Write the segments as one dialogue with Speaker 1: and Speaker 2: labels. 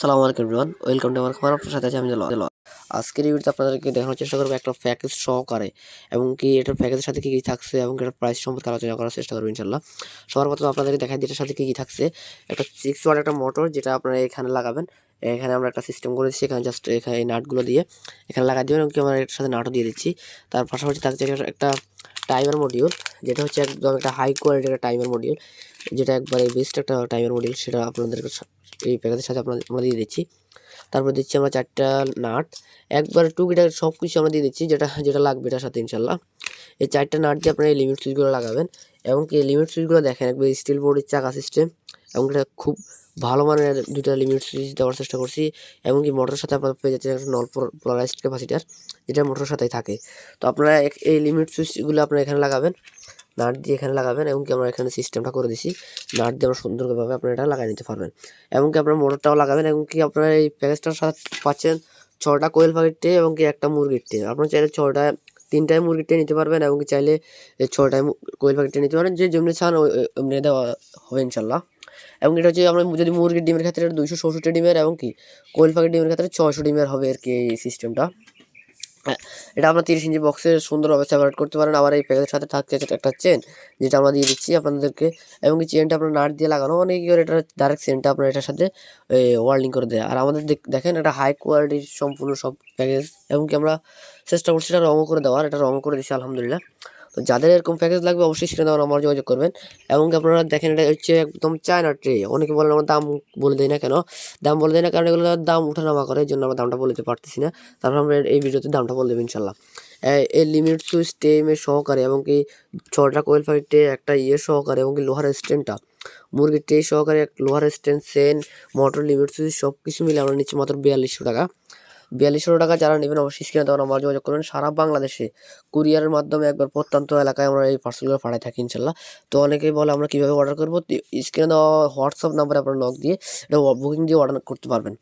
Speaker 1: আসসালামু আলাইকুম everyone, welcome to আমার আপনার সাথে আছে আমি জল আজকের ভিডিওতে আপনাদেরকে দেখানোর চেষ্টা করব একটা প্যাকেজ সহকারে, এবং কি এটার প্যাকেজের সাথে কী কী থাকছে এবং এটার প্রাইস সম্পর্কে আলোচনা করার চেষ্টা করব ইনশাল্লাহ সবার প্রথমে আপনাদেরকে দেখাই এটার সাথে কী কী থাকছে। একটা সিক্স ওয়াট একটা মোটর যেটা আপনারা এখানে লাগাবেন, এখানে আমরা একটা সিস্টেম করেছি এখানে জাস্ট এখানে এই নাটগুলো দিয়ে এখানে লাগাই দেবেন, এবং কি আমরা এটার সাথে নাটও দিয়ে দিচ্ছি। তার পাশাপাশি থাকছে একটা টাইমার মডিউল যেটা হচ্ছে একদম একটা হাই কোয়ালিটির একটা টাইমার মডিউল যেটা একবারে বেস্ট একটা টাইমার মডিউল সেটা আপনাদেরকে এই প্যাকেজের সাথে আপনাদের, আমরা দিয়ে দিচ্ছি। তারপর দিচ্ছি আমরা চারটা নাট। একবার টু গিটার সব কিছু আমরা দিয়ে দিচ্ছি, যেটা যেটা লাগবে এটার সাথে, ইনশাল্লাহ। এই চারটা নাট দিয়ে আপনারা এই লিমিট সুইচগুলো লাগাবেন। এবং কি লিমিট সুইচগুলো দেখেন, একবার স্টিল বোর্ডের চাকা সিস্টেম এবং এটা খুব ভালো মানের দুটা লিমিট সুইচ দেওয়ার চেষ্টা করছি। এবং কি মোটরের সাথে আপনারা পেয়ে যাচ্ছেন একটা নল পোলারাইজড ক্যাপাসিটার যেটা মোটরের সাথেই থাকে। তো আপনারা এই লিমিট সুইচগুলো আপনারা এখানে লাগাবেন। নাট দিয়ে এখানে লাগাবেন এবং কি আমরা এখানে সিস্টেমটা করে দিছি। নাট দিয়ে আমরা সুন্দরভাবে আপনারা এটা লাগিয়ে নিতে পারবেন। এবং কি আপনারা মোটরটাও লাগাবেন এবং কি আপনারা এই প্যাকেজটার সাথে পাচ্ছেন ছটা কোয়েল পাখির ট্রে এবং কি একটা মুরগির ট্রে আপনারা চাইলে ছটা তিনটায় মুরগির ট্রে নিতে পারবেন এবং চাইলে ছটায় কোয়েল পাখির ট্রে নিতে পারেন যে যেমনি চান এমনি দেওয়া হবে ইনশাল্লাহ। এবং এটা হচ্ছে আমরা যদি মুরগির ডিমের ক্ষেত্রে দুইশো চৌষট্টি ডিমের এবং কি কোয়েল পাখির ডিমের ক্ষেত্রে ছশো ডিমের হবে আর কি এই সিস্টেমটা এটা আমরা তিরিশ ইঞ্চি বক্সে সুন্দরভাবে সেপারেট করতে পারেন। আবার এই প্যাকেজের সাথে থাকছে একটা চেন যেটা আমরা দিয়ে দিচ্ছি আপনাদেরকে। এবং এই চেনটা আপনার নাট দিয়ে লাগানো অনেক কি করে এটা ডাইরেক্ট চেনটা আপনার এটার সাথে ওয়ার্ল্ডিং করে দেয়। আর আমাদের দেখেন এটা হাই কোয়ালিটির সম্পূর্ণ সব প্যাকেজ এবং কি আমরা চেষ্টা করছি এটা রঙও করে দেওয়ার, এটা রঙ করে দিচ্ছি, আলহামদুলিল্লাহ। তো যাদের এরকম প্যাকেজ লাগবে অবশ্যই সেটা দেওয়ার আমার যোগাযোগ করবেন। এবং আপনারা দেখেন এটা হচ্ছে একদম চায়না ট্রে অনেকে বলেন আমার দাম বলে দেয় না কেন? দাম বলে দেয় না কারণ এগুলো দাম উঠানামা করে এই জন্য আমরা দামটা বলতে পারতেছি না। তারপর আমরা এই ভিডিওতে দামটা বলে দেবো ইনশাল্লাহ এই লিমিট সুইচ টেমের সহকারে এবং কি ছটা কোয়েল ফাইটে একটা ইয়ে সহকারে এবং কি লোহার স্ট্যান্ডটা মুরগির ট্রে সহকারে লোহার স্ট্যান্ড সেন মোটর লিমিট সুইচ সব কিছু মিলে আমরা নিচ্ছি মাত্র বিয়াল্লিশশো টাকা। বিয়াল্লিশশো টাকা যারা নেবেন অবশ্যই স্ক্রিনে তখন আমার যোগাযোগ করবেন। সারা বাংলাদেশে কুরিয়ারের মাধ্যমে একবার প্রত্যন্ত এলাকায় আমরা এই পার্সেলগুলো পাঠাই থাকি, ইনশাল্লাহ। তো অনেকেই বলে, আমরা কীভাবে অর্ডার করব? স্ক্রিনে দেওয়া হোয়াটসঅ্যাপ নাম্বারে আপনারা নক দিয়ে এটা বুকিং দিয়ে অর্ডার করতে পারবেন।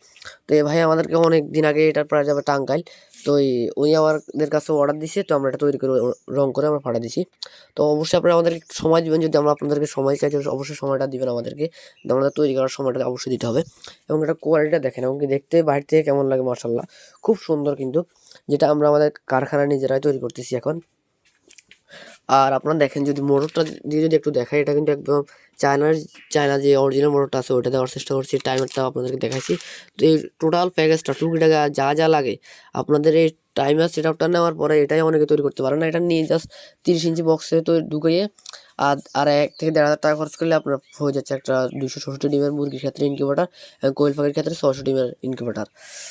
Speaker 1: তো এ ভাই, আমাদেরকে অনেক দিন আগে এটার প্রায় যাবে টাঙ্গাইল। তো উনি আমাদের কাছে অর্ডার দিছে, তো আমরা এটা তৈরি করে রং করে আমরা পাঠিয়ে দিছি। তো অবশ্যই আপনারা আমাদেরকে সময় দেবেন, যদি আমরা আপনাদেরকে সময় চাইছি অবশ্যই সময়টা দিবেন আমাদেরকে। আমাদের তৈরি করার সময়টা অবশ্যই দিতে হবে। এবং এটা কোয়ালিটিটা দেখেন, এবং দেখতে বাইরে থেকে কেমন লাগে মার্শাল্লাহ খুব সুন্দর কিন্তু, যেটা আমরা আমাদের কারখানা নিজেরাই তৈরি করতেছি এখন। আর আপনারা দেখেন যদি মোটরটা দিয়ে যদি একটু দেখাই, এটা কিন্তু একদম চায়নার, চায়না যে অরিজিনাল মোটরটা আছে ওটা দেওয়ার চেষ্টা করছি টাইমারটা আপনাদেরকে দেখাচ্ছি তো এই টোটাল প্যাকেজটা টুকি টাকা যা যা লাগে, আপনাদের এই টাইমার সেট আপটা নেওয়ার পরে এটাই অনেকে তৈরি করতে পারে না। এটা নিয়ে জাস্ট তিরিশ ইঞ্চি বক্সে তো ঢুকিয়ে আর আর এক থেকে দেড় হাজার টাকা খরচ করলে আপনার হয়ে যাচ্ছে একটা দুশো ষষ্ঠি ডিমের মুরগির ক্ষেত্রে ইনকিউবেটার এবং কোয়েল পাখির ক্ষেত্রে ছশো ডিমের ইনকিউবেটার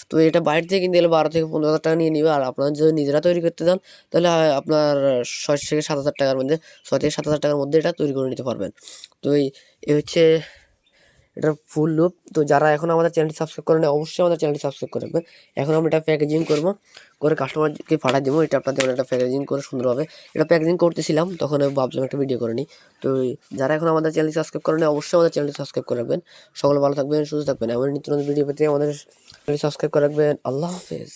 Speaker 1: তো এটা বাইরে থেকে কিনতে গেলে বারো থেকে পনেরো হাজার টাকা নিয়ে নিবে। আর আপনার যদি নিজেরা তৈরি করতে চান, তাহলে আপনার ছয় থেকে সাত হাজার টাকার মধ্যে, ছয় থেকে সাত হাজার টাকার মধ্যে এটা তৈরি করে নিতে পারবেন। তো এই হচ্ছে এটার ফুল লুপ তো যারা এখন আমাদের চ্যানেলটি সাবস্ক্রাইব করেন, অবশ্যই আমাদের চ্যানেলটি সাবস্ক্রাইব করে রাখবেন এখন আমরা এটা প্যাকেজিং করব। করে কাস্টমারকে পাঠিয়ে দেবো। এটা আপনাদের একটা প্যাকেজিং করে সুন্দরভাবে। এটা প্যাকেজিং করতেছিলাম, তখন আমি ভাবলাম একটা ভিডিও করে নিই তো যারা এখন আমাদের চ্যানেলটি সাবস্ক্রাইব করেন, অবশ্যই আমাদের চ্যানেলটি সাবস্ক্রাইব করে রাখবেন। সকলে ভালো থাকবেন, সুস্থ থাকবেন। এমন নিত্য নতুন ভিডিও পেতে আমাদের সাবস্ক্রাইব করে রাখবেন। আল্লাহ হাফেজ।